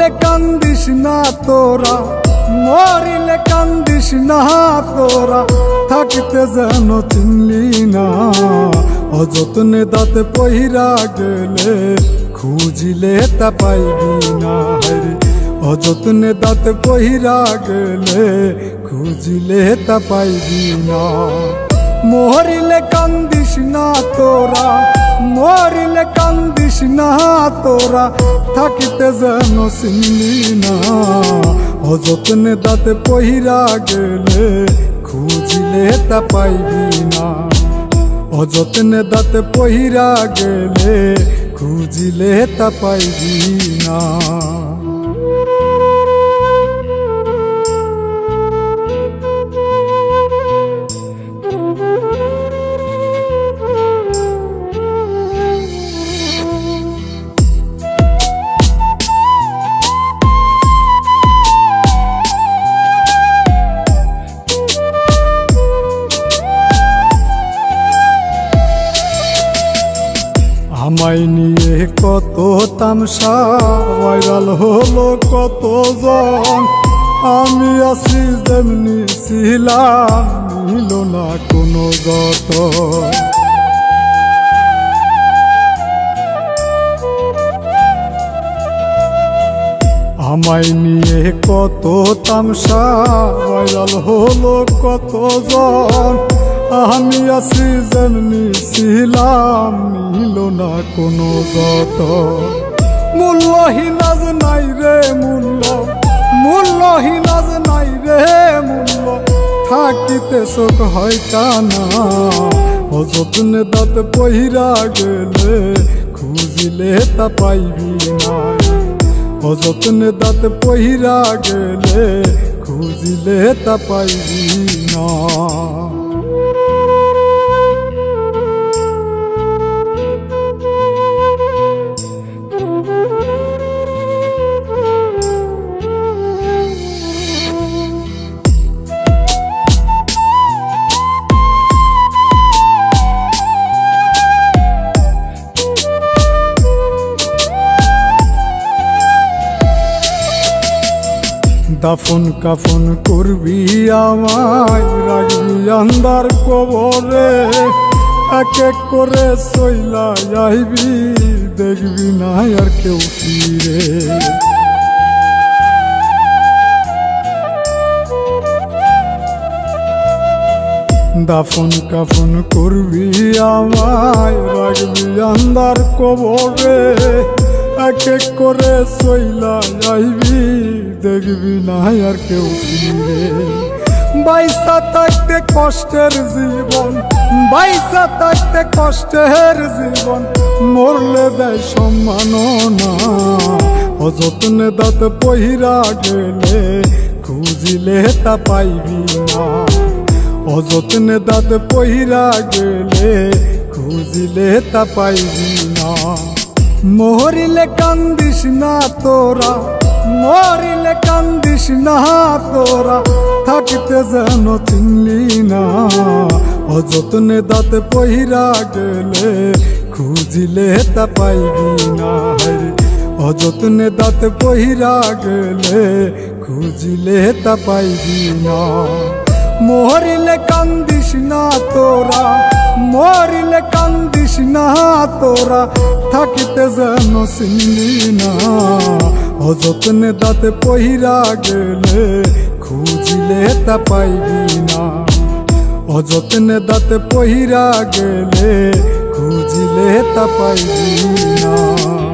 মরিলে কান্দিস না তোরা, মরিলে কান্দিস না তোরা, থাকিতে যেন চিনলি না। অযত্নে দাঁতে পহিরা গেলে খুঁজিলে তা পাইবি না। হরে অযত্নে দাঁতে পহিরা গেলে খুঁজিলে তা পাইবি না। মরিলে কান্দিস না তোরা, মরিলে কান্দিস না তোরা, থাকিতে যেন চিনলি না। অযত্নে দাঁতে পহিরা গেলে খুঁজিলে তা পাইবি না। অযত্নে দাঁতে পহিরা গেলে খুঁজিলে তা পাইবি না। আমায় নিয়ে কত তামসা, ভাইরাল হলো কত জন আমি আছি যেমনি ছিলাম নিল না কোনো যত আমায় নিয়ে কত তামসা, ভাইরাল হলো কত জন আমি আছি যেমনি ছিলাম নিল না কোনো যত। মূল্যহীন আজ নাই রে মূল্য মূল্যহীন আজ নাই রে মূল্য। থাকিতে চোখ হয় কানা, অযত্নে দাঁত পহিরা গেলে খুঁজিলে তা পাইবি না। অযত্নে দাঁত পহিরা গেলে খুঁজিলে তা পাইবি না। দাফন কাফন করবি আমায়, রাখবি আন্দার কবরে। এক এক করে সইলা যাইবি, দেখবি না আর কেউ ফিরে। দাফন কাফন করবি আমায়, রাখবি আন্দার কবরে। এক এক করে সইলা যাইবি দেখবি না আর কেউ ফিরে। বাইসা থাকতে কষ্টের জীবন, বাইসা থাকতে কষ্টের জীবন, মরলে দেয় সম্মান না। অযত্নে দাঁত পহিরা গেলে খুঁজিলে তা পাইবি না। অযত্নে দাঁত পহিরা গেলে খুঁজিলে তা পাইবি না। মরিলে কান্দিস না তোরা মরিলে কান্দিস না তোরা, থাকিতে যেন চিনলি না। অযত্নে দাঁত পহিরা গেলে খুঁজিলে তা পাইবি না। অযত্নে দাঁত পহিরা গেলে খুঁজিলে তা পাইবি না। মরিলে কান্দিস না তোরা, মরিলে কান্দিস না তোরা, থাকিতে যেন চিনলি না। অযত্নে দাঁতে পহিরা গেলে খুঁজিলে তা পাইবি না। অযত্নে দাঁতে পহিরা গেলে খুঁজিলে তা পাইবি না।